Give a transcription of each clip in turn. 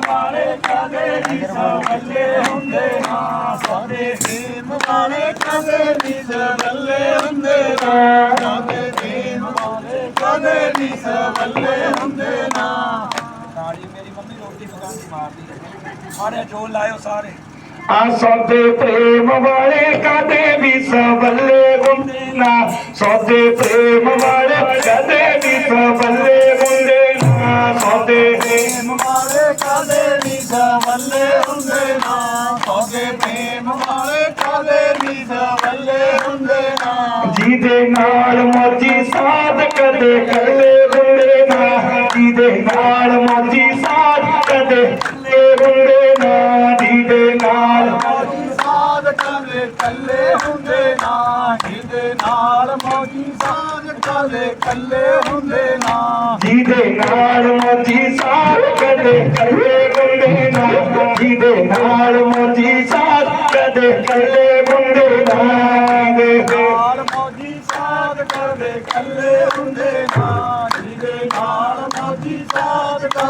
ਵਾਲੇ ਕਦੇ ਨਹੀਂ ਸਵੱਲੇ ਹੁੰਦੇ ਨਾ ਸਾਡੇ ਪ੍ਰੇਮ ਵਾਲੇ ਕਦੇ ਨਹੀਂ ਸਵੱਲੇ ਹੁੰਦੇ ਨਾ ਸਾਡੇ ਪ੍ਰੇਮ ਵਾਲੇ ਕਦੇ ਨਹੀਂ ਸਵੱਲੇ ਹੁੰਦੇ ਨਾ ਤਾੜੀ ਮੇਰੀ ਮੰਮੀ ਰੋਟੀ ਪਕਾਉਣ ਦੀ ਮਾਰਦੀ ਹੈ। ਸਾਰੇ ਜੋ ਲਾਇਓ ਸਾਰੇ। ਆ ਸੌਦੇ ਪ੍ਰੇਮ ਵਾਲੇ ਕਦੇ ਵੀ ਸਵੱਲੇ ਹੁੰਦੇ ਨਾ ਸੌਦੇ ਪ੍ਰੇਮ ਵਾਲੇ ਕਦੇ ਵੀ ਕਦੇ ਨਹੀਂ ਸਵੱਲੇ ਹੁੰਦੇ ਨਾ। ਜਿਹਦੇ ਨਾਲ ਮੋਜੀ ਸਾਧ ਕਦੇ ਕੱਲੇ ਹੁੰਦੇ ਨਾ। ਜਿਹਦੇ ਨਾਲ ਮੋਜੀ ਸਾਧ ਕਦੇ ਕੱਲੇ ਹੁੰਦੇ ਨਾ। ਜਿਹਦੇ ਨਾਲ ਮੌਜੀ ਸਾਧ ਕਦੇ ਕੱਲੇ ਹੁੰਦੇ ਨਾ। ਜਿਹਦੇ ਨਾਲ ਮੌਜੀ ਸਾਧ ਕਦੇ ਕੱਲੇ ਹੁੰਦੇ ਨਾ। ਜਿਹਦੇ ਨਾਲ ਮੋਜੀ ਸਾਧ ਕਦੇ ਕੱਲੇ ਹੁੰਦੇ ਨਾ।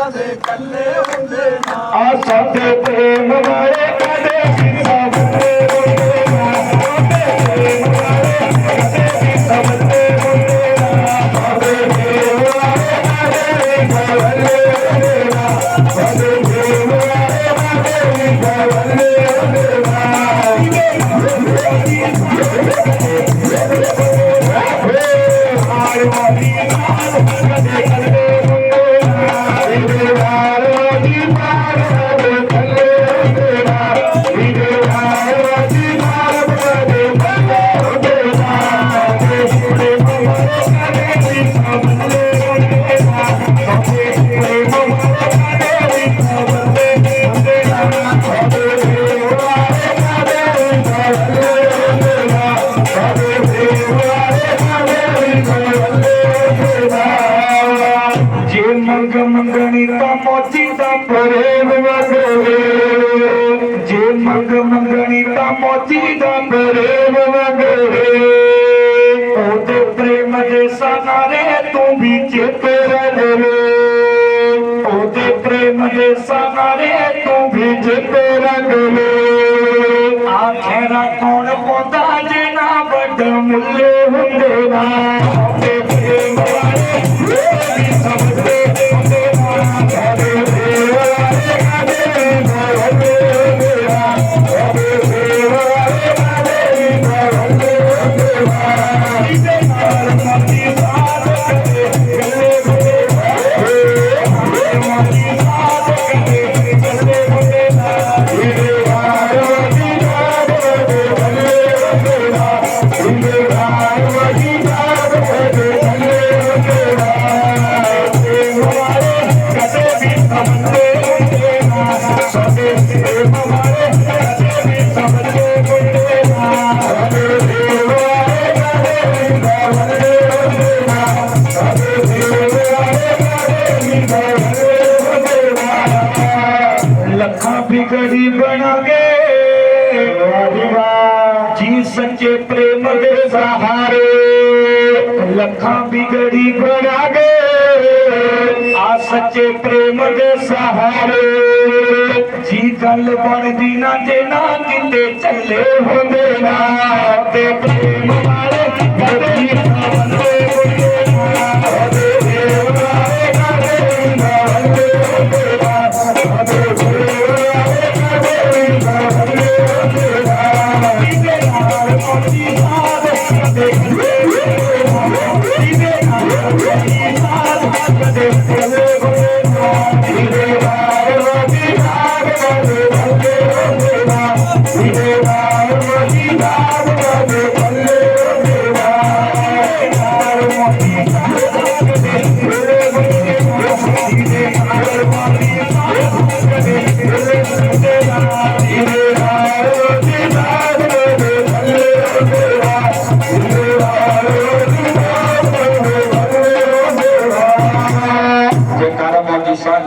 ਸਾਧ ਕਦੇ ਕੱਲੇ ਹੁੰਦੇ ਨਾ ਆ ਸਾਡੇ ਮੰਗ ਮੰਗਣੀ ਤਾਂ ਮੋਚੀ ਦਾ ਪ੍ਰੇਮ ਵਗਵੇ ਜੇ ਮੰਗ ਮੰਗਣੀ ਤਾਂ ਮੋਚੀ ਦਾ ਪ੍ਰੇਮ ਵਗਵੇ ਉਹਦੇ ਪ੍ਰੇਮ ਦੇ ਸਨਾਰੇ ਤੂੰ ਵੀ ਚੇਤੇ ਰਹਿ ਉਹਦੇ ਪ੍ਰੇਮ ਦੇ ਸਨਾਰੇ ਤੂੰ ਵੀ ਚੇਤੇ ਰਹਿ ਆਖੇਰਾ ਕੌਣ ਪੋਦਾ ਜੇ ਨਾ ਵੱਡ ਮੁੱਲੇ ਹੁੰਦੇ ਨਾ ਉਹਦੇ ਪ੍ਰੇਮ ਵਾਲੇ ਵੀ ਸਮਝਦੇ ਨਾ ਲੱਖਾਂ ਬਿਗੜੀ ਬਣਾਗੇ ਵਾਹ ਜੀ ਸੱਚੇ ਪ੍ਰੇਮ ਦੇ ਸਹਾਰੇ ਲੱਖਾਂ ਬਿਗੜੀ ਬਣਾਗੇ ਆ ਸੱਚੇ ਪ੍ਰੇਮ ਦੇ ਸਹਾਰੇ। ਜੀ ਗੱਲ ਬਣਦੀ ਨਾ ਜੇ ਨਾ ਕਿਤੇ ਚੱਲੇ ਹੁੰਦੇ ਨਾ ਤੇ ਪ੍ਰੇਮ ਵਾਲੇ